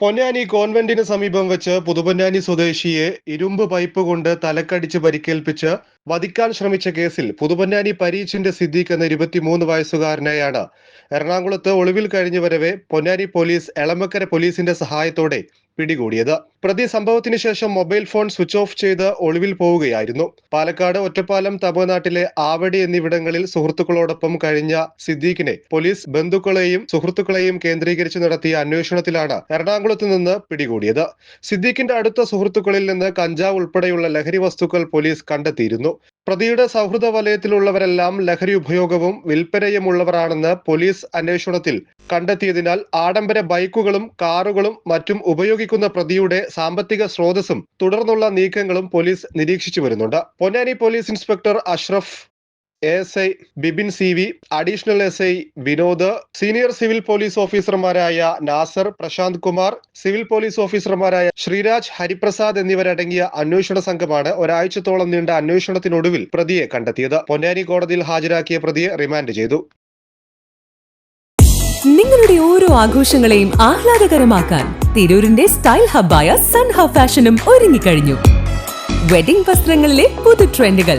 പൊന്നാനി കോൺവെന്റിന് സമീപം വെച്ച് പുതുപൊന്നാനി സ്വദേശിയെ ഇരുമ്പ് പൈപ്പ് കൊണ്ട് തലക്കടിച്ച് പരിക്കേൽപ്പിച്ച് വധിക്കാൻ ശ്രമിച്ച കേസിൽ പുതുപൊന്നാനി പരീച്ചിന്റെ സിദ്ദീഖ് എന്ന ഇരുപത്തിമൂന്ന് വയസ്സുകാരനെയാണ്. എറണാകുളത്ത് ഒളിവിൽ കഴിഞ്ഞു വരവെ പൊന്നാനി പോലീസ് എളമക്കര പോലീസിന്റെ സഹായത്തോടെ പിടികൂടിയത്. പ്രതി സംഭവത്തിന് ശേഷം മൊബൈൽ ഫോൺ സ്വിച്ച് ഓഫ് ചെയ്ത് ഒളിവിൽ പോവുകയായിരുന്നു. പാലക്കാട് ഒറ്റപ്പാലം തമിഴ്നാട്ടിലെ ആവടി എന്നിവിടങ്ങളിൽ സുഹൃത്തുക്കളോടൊപ്പം കഴിഞ്ഞ സിദ്ദീഖിനെ പോലീസ് ബന്ധുക്കളെയും സുഹൃത്തുക്കളെയും കേന്ദ്രീകരിച്ച് നടത്തിയ അന്വേഷണത്തിലാണ് എറണാകുളത്ത് നിന്ന് പിടികൂടിയത്. സിദ്ദീഖിന്റെ അടുത്ത സുഹൃത്തുക്കളിൽ നിന്ന് കഞ്ചാവ് ഉൾപ്പെടെയുള്ള ലഹരി വസ്തുക്കൾ പോലീസ് കണ്ടെത്തിയിരുന്നു. പ്രതിയുടെ സൗഹൃദ വലയത്തിലുള്ളവരെല്ലാം ലഹരി ഉപയോഗവും വിൽപ്പനയുമുള്ളവരാണെന്ന് പോലീസ് അന്വേഷണത്തിൽ കണ്ടെത്തിയതിനാൽ ആഡംബര ബൈക്കുകളും കാറുകളും മറ്റും ഉപയോഗിക്കുന്ന പ്രതിയുടെ സാമ്പത്തിക സ്രോതസ്സും തുടർന്നുള്ള നീക്കങ്ങളും പോലീസ് നിരീക്ഷിച്ചു വരുന്നുണ്ട്. Ponnani police inspector Ashraf S I Bibin C V additional S I Vinod senior civil police ഓഫീസർമാരായ നാസർ പ്രശാന്ത് കുമാർ സിവിൽ പോലീസ് ഓഫീസർമാരായ ശ്രീരാജ് ഹരിപ്രസാദ് എന്നിവരടങ്ങിയ അന്വേഷണ സംഘമാണ് ഒരാഴ്ചത്തോളം നീണ്ട അന്വേഷണത്തിനൊടുവിൽ പ്രതിയെ കണ്ടെത്തിയത്. പൊന്നാനി കോടതിയിൽ ഹാജരാക്കിയ പ്രതിയെ റിമാൻഡ് ചെയ്തു. നിങ്ങളുടെ ഓരോ ആഘോഷങ്ങളെയും ആഹ്ലാദകരമാക്കാൻ തിരൂരിന്റെ സ്റ്റൈൽ ഹബ്ബായ സൺ ഹബ് ഫാഷനും ഒരുങ്ങിക്കഴിഞ്ഞു. വെഡിംഗ് വസ്ത്രങ്ങളിലെ പുതു ട്രെൻഡുകൾ.